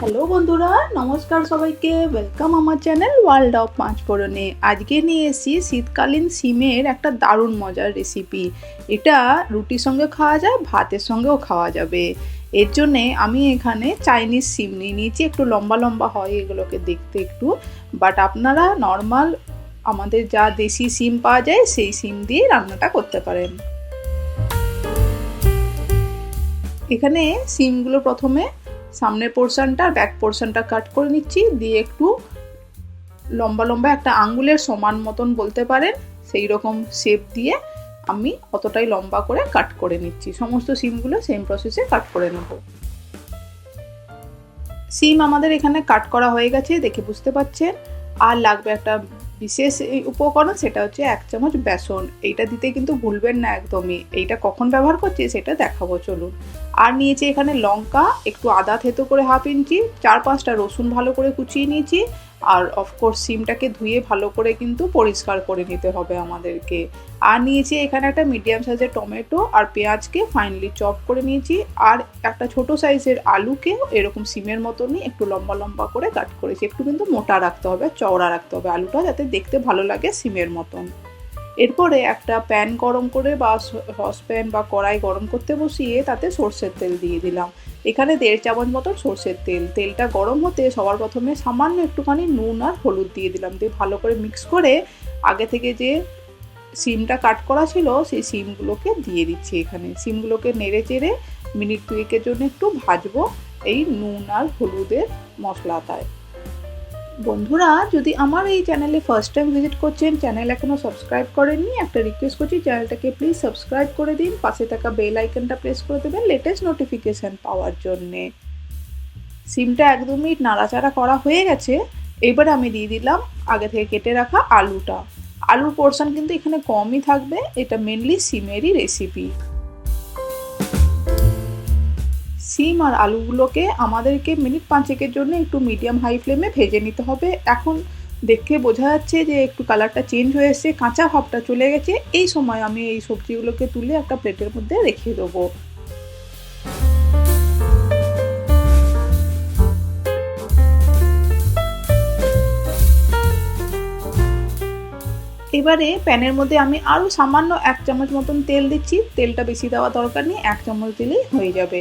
Hello বন্ধুরা, নমস্কার সবাইকে। ওয়েলকাম আমার চ্যানেল ওয়ার্ল্ড অফ পাঁচফোড়নে আজকে নিয়ে এসেছি শীতকালীন সিমের একটা দারুণ মজার রেসিপি এটা রুটির সঙ্গে খাওয়া যায়, ভাতের সঙ্গেও খাওয়া যাবে। এর জন্যে আমি এখানে চাইনিজ সিম নিয়ে নিয়েছি, একটু লম্বা লম্বা হয় এগুলোকে দেখতে একটু। বাট আপনারা নর্মাল আমাদের যা দেশি সিম পাওয়া যায়, সেই সিম দিয়ে রান্নাটা করতে পারেন। এখানে সিমগুলো প্রথমে সামনের পোর্শনটা ব্যাক পোর্শনটা কাট করে নিচ্ছি। দিয়ে একটু লম্বা লম্বা একটা আঙ্গুলের সমান মতন বলতে পারেন সেই রকম শেপ দিয়ে আমি অতটাই লম্বা করে কাট করে নিচ্ছি। সমস্ত সিমগুলো সেম প্রসেসে কাট করে নেব। সিম আমাদের এখানে কাট করা হয়ে গেছে, দেখে বুঝতে পারছেন আর লাগবে একটা বিশেষ উপকরণ, সেটা হচ্ছে এক চামচ বেসন। এইটা দিতে কিন্তু ভুলবেন না একদমই। এইটা কখন ব্যবহার করছি সেটা দেখাবো, চলুন। আর নিয়েছি এখানে লঙ্কা, একটু আদা থেতো করে হাফ ইঞ্চি, চার পাঁচটা রসুন ভালো করে কুচিয়ে নিয়েছি। আর অফকোর্স সিমটাকে ধুয়ে ভালো করে কিন্তু পরিষ্কার করে নিতে হবে আমাদেরকে। আর নিয়েছি এখানে একটা মিডিয়াম সাইজের টমেটো আর পেঁয়াজকে ফাইনালি চপ করে নিয়েছি। আর একটা ছোট সাইজের আলুকে এরকম সিমের মতনই একটু লম্বা লম্বা করে কাট করেছি। একটু কিন্তু মোটা রাখতে হবে, চওড়া রাখতে হবে আলুটা যাতে দেখতে ভালো লাগে সিমের মতন। এরপরে একটা প্যান গরম করে বা সসপ্যান বা কড়াই গরম করতে বসিয়ে তাতে সর্ষের তেল দিয়ে দিলাম। এখানে দেড় চামচ মতন সর্ষের তেল। তেলটা গরম হতে সবার প্রথমে সামান্য একটুখানি নুন আর হলুদ দিয়ে দিলাম। দিয়ে ভালো করে মিক্স করে আগে থেকে যে সিমটা কাট করা ছিল, সেই সিমগুলোকে দিয়ে দিচ্ছি এখানে। সিমগুলোকে নেড়ে চেড়ে মিনিট দুয়েকের জন্য একটু ভাজবো এই নুন আর হলুদের মশলাটায়। বন্ধুরা, যদি আমার এই চ্যানেলে ফার্স্ট টাইম ভিজিট করছেন চ্যানেল এখনও সাবস্ক্রাইব করেননি, একটা রিকোয়েস্ট করছি চ্যানেলটাকে প্লিজ সাবস্ক্রাইব করে দিন। পাশে থাকা বেল আইকনটা প্রেস করে দেবেন লেটেস্ট নোটিফিকেশান পাওয়ার জন্যে। সিমটা একদমই নাড়াচাড়া করা হয়ে গেছে। এবার আমি দিয়ে দিলাম, আগে থেকে কেটে রাখা আলুটা। আলুর পোর্শন কিন্তু এখানে কমই থাকবে, এটা মেনলি সিমেরই রেসিপি সিম আর আলুগুলোকে আমাদেরকে মিনিট পাঁচেকের জন্য একটু মিডিয়াম হাই ফ্লেমে ভেজে নিতে হবে। এখন দেখে বোঝা যাচ্ছে যে একটু কালারটা চেঞ্জ হয়ে এসছে, কাঁচা ভাবটা চলে গেছে। এই সময় আমি এই সবজিগুলোকে তুলে একটা প্লেটের মধ্যে রেখে দেবো। এবারে প্যানের মধ্যে আমি আরও সামান্য এক চামচ মতন তেল দিচ্ছি। তেলটা বেশি দেওয়া দরকার নেই, এক চামচ দিলেই হয়ে যাবে।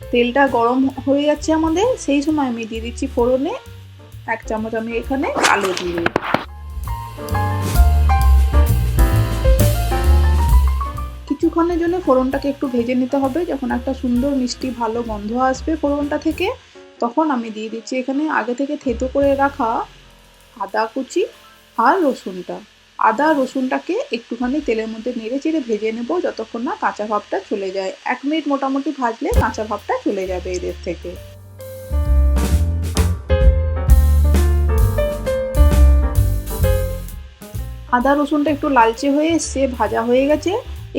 তেলটা গরম হয়ে যাচ্ছে আমাদের, সেই সময় আমি দিয়ে দিচ্ছি ফোড়নে এক চামচ আমি এখানে কালো দিয়ে কিছুক্ষণের জন্য ফোড়নটাকে একটু ভেজে নিতে হবে, যখন একটা সুন্দর মিষ্টি ভালো গন্ধ আসবে ফোড়নটা থেকে, তখন আমি দিয়ে দিচ্ছি এখানে আগে থেকে থেতো করে রাখা আদা কুচি আর রসুনটা। আদা রসুনটাকে একটুখানি তেলের মধ্যে নেড়ে চেড়ে ভেজে নেব যতক্ষণ না কাঁচা ভাবটা চলে যায়। এক মিনিট মোটামুটি ভাজলে কাঁচা ভাবটা চলে যাবে এদের থেকে। আদা রসুনটা একটু লালচে হয়ে এসছে, ভাজা হয়ে গেছে।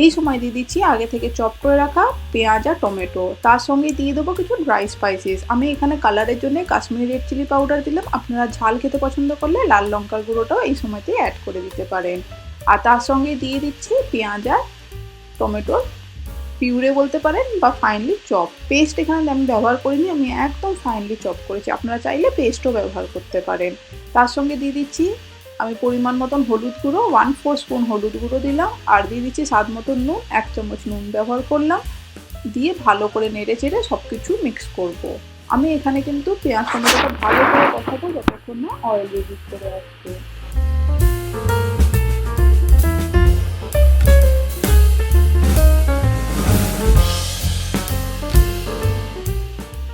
এই সময় দিয়ে দিচ্ছি আগে থেকে চপ করে রাখা পেঁয়াজ আর টমেটো। তার সঙ্গে দিয়ে দেবো কিছু ড্রাই স্পাইসেস আমি এখানে কালারের জন্য কাশ্মীরি রেড চিলি পাউডার দিলাম। আপনারা ঝাল খেতে পছন্দ করলে লাল লঙ্কার গুঁড়োটাও এই সময়তে অ্যাড করে দিতে পারেন। আর তার সঙ্গে দিয়ে দিচ্ছি পেঁয়াজ আর টমেটোর পিউরে বলতে পারেন বা ফাইনলি চপ পেস্ট এখানে আমি ব্যবহার করিনি, আমি একদম ফাইনলি চপ করেছি। আপনারা চাইলে পেস্টও ব্যবহার করতে পারেন। তার সঙ্গে দিয়ে দিচ্ছি আমি পরিমাণ মতন হলুদ গুঁড়ো ওয়ান ফোর স্পুন হলুদ গুঁড়ো দিলাম আর দিয়ে দিচ্ছি স্বাদ মতন নুন, এক চামচ নুন ব্যবহার করলাম দিয়ে ভালো করে নেড়ে চেড়ে সব কিছু মিক্স করব। আমি এখানে কিন্তু পেঁয়াজ টমেটোটা ভালো করে কষাবো যতক্ষণ না অয়েল রিলিজ করে আসছে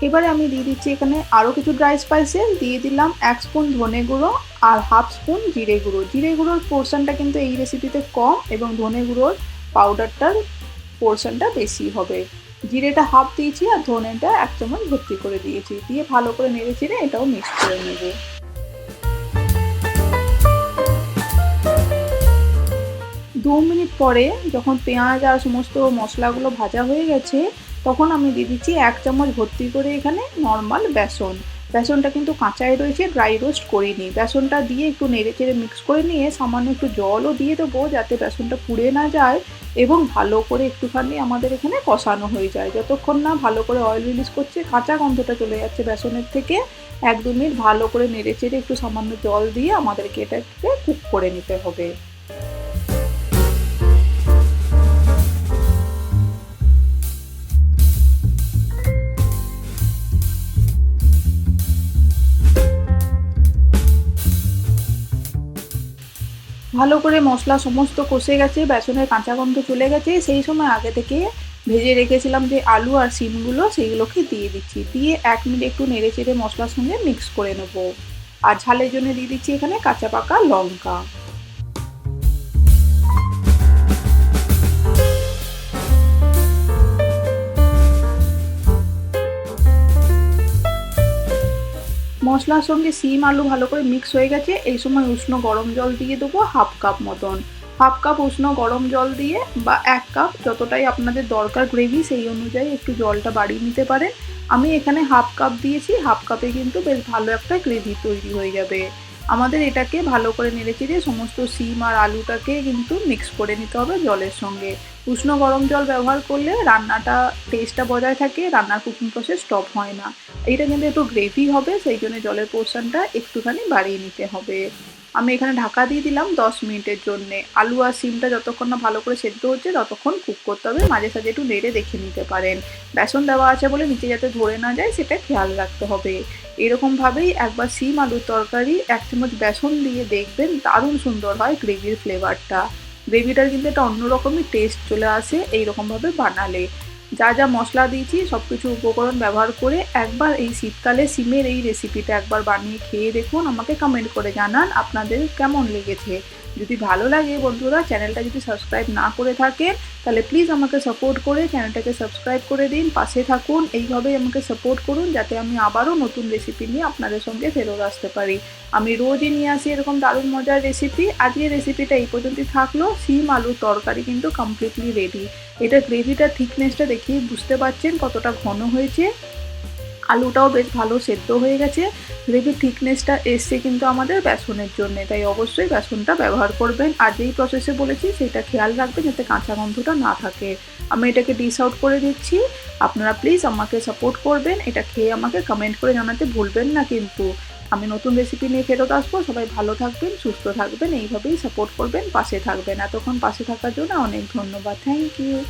এবারে আমি দিয়ে দিচ্ছি এখানে আরও কিছু ড্রাই স্পাইসেস দিয়ে দিলাম এক স্পুন ধনে গুঁড়ো আর হাফ স্পুন জিরে গুঁড়ো। জিরে গুঁড়োর পোর্শনটা কিন্তু এই রেসিপিতে কম এবং ধনে গুঁড়োর পাউডারটার পোর্শনটা বেশি হবে। জিরেটা হাফ দিয়েছি আর ধনেটা এক চামচ ভর্তি করে দিয়েছি। দিয়ে ভালো করে নেড়ে চেড়ে এটাও মিক্স করে নেব। দু মিনিট পরে যখন পেঁয়াজ আর সমস্ত মশলাগুলো ভাজা হয়ে গেছে তখন আমি দিয়ে দিচ্ছি এক চামচ ভর্তি করে এখানে নর্মাল বেসন। বেসনটা কিন্তু কাঁচাই রয়েছে ড্রাই রোস্ট করিনি। বেসনটা দিয়ে একটু নেড়ে চেড়ে মিক্স করে নিয়ে সামান্য একটু জলও দিয়ে দেবো যাতে বেসনটা পুড়ে না যায় এবং ভালো করে একটুখানি আমাদের এখানে কষানো হয়ে যায়। যতক্ষণ না ভালো করে অয়েল রিলিজ করছে, কাঁচা গন্ধটা চলে যাচ্ছে বেসনের থেকে। এক দু মিনিট ভালো করে নেড়ে চেড়ে একটু সামান্য জল দিয়ে আমাদেরকে এটাকে কুক করে নিতে হবে। ভালো করে মশলা সমস্ত কষে গেছে, বেসনের কাঁচা গন্ধ চলে গেছে, সেই সময় আগে থেকে ভেজে রেখেছিলাম যে আলু আর সিমগুলো সেইগুলোকে দিয়ে দিচ্ছি। দিয়ে এক মিনিট একটু নেড়ে চেড়ে মশলার সঙ্গে মিক্স করে নেব। আর ঝালের জন্য দিয়ে দিচ্ছি এখানে কাঁচা পাকা লঙ্কা। মশলার সঙ্গে সিম আলু ভালো করে মিক্স হয়ে গেছে। এই সময় উষ্ণ গরম জল দিয়ে দেবো হাফ কাপ মতন। হাফ কাপ উষ্ণ গরম জল দিয়ে বা এক কাপ যতটাই আপনাদের দরকার গ্রেভি সেই অনুযায়ী একটু জলটা বাড়িয়ে নিতে পারেন। আমি এখানে হাফ কাপ দিয়েছি, হাফ কাপে কিন্তু বেশ ভালো একটা গ্রেভি তৈরি হয়ে যাবে। আমাদের এটাকে ভালো করে নেড়ে চেড়ে সমস্ত সিম আর আলুটাকে কিন্তু মিক্স করে নিতে হবে জলের সঙ্গে। উষ্ণ গরম জল ব্যবহার করলে রান্নাটা টেস্টটা বজায় থাকে, রান্নার কুকিং প্রসেস স্টপ হয় না। এটা কিন্তু একটু গ্রেভি হবে, সেই জন্য জলের পোর্শনটা একটুখানি বাড়িয়ে নিতে হবে। আমি এখানে ঢাকা দিয়ে দিলাম দশ মিনিটের জন্য। আলু আর সিমটা যতক্ষণ না ভালো করে সেদ্ধ হচ্ছে, ততক্ষণ কুক করতে হবে। মাঝে সাঝে একটু নেড়ে দেখে নিতে পারেন। বেসন দেওয়া আছে বলে নিচে যাতে ধরে না যায়, সেটা খেয়াল রাখতে হবে। এরকমভাবেই একবার সিম আলুর তরকারি, এক চামচ বেসন দিয়ে দেখবেন দারুণ সুন্দর হয় গ্রেভির ফ্লেভারটা গ্রেভিটার কিন্তু একটা অন্যরকমই টেস্ট চলে আসে, এইরকমভাবে বানালে। যা যা মশলা দিয়েছি সব কিছু উপকরণ ব্যবহার করে একবার এই শীতকালে সিমের এই রেসিপিটা একবার বানিয়ে খেয়ে দেখুন, আমাকে কমেন্ট করে জানান আপনাদের কেমন লেগেছে। যদি ভালো লাগে বন্ধুরা, চ্যানেলটা যদি সাবস্ক্রাইব না করে থাকেন, তাহলে প্লিজ আমাকে সাপোর্ট করে চ্যানেলটাকে সাবস্ক্রাইব করে দিন, পাশে থাকুন, এইভাবেই আমাকে সাপোর্ট করুন, যাতে আমি আবারও নতুন রেসিপি নিয়ে আপনাদের সঙ্গে ফেরত আসতে পারি। আমি রোজই নিয়ে আসি এরকম দারুণ মজার রেসিপি আজকের রেসিপিটা এই পর্যন্তই থাকল। সিম আলুর তরকারি কিন্তু কমপ্লিটলি রেডি এটা গ্রেভিটার থিকনেসটা দেখিয়ে বুঝতে পারছেন কতটা ঘন হয়েছে। আলুটাও বেশ ভালো সেদ্ধ হয়ে গেছে। গ্রেভির থিকনেসটা এসছে কিন্তু আমাদের বেসনের জন্য, তাই অবশ্যই বেসনটা ব্যবহার করবেন। আর যেই প্রসেসে বলেছি, সেটা খেয়াল রাখবেন যাতে কাঁচা গন্ধটা না থাকে। আমি এটাকে ডিস আউট করে দিচ্ছি। আপনারা প্লিজ আমাকে সাপোর্ট করবেন। এটা খেয়ে আমাকে কমেন্ট করে জানাতে ভুলবেন না কিন্তু। আমি নতুন রেসিপি নিয়ে ফেরত আসব। সবাই ভালো থাকবেন, সুস্থ থাকবেন। এইভাবেই সাপোর্ট করবেন, পাশে থাকবেন। এতক্ষণ পাশে থাকার জন্য অনেক ধন্যবাদ। Thank you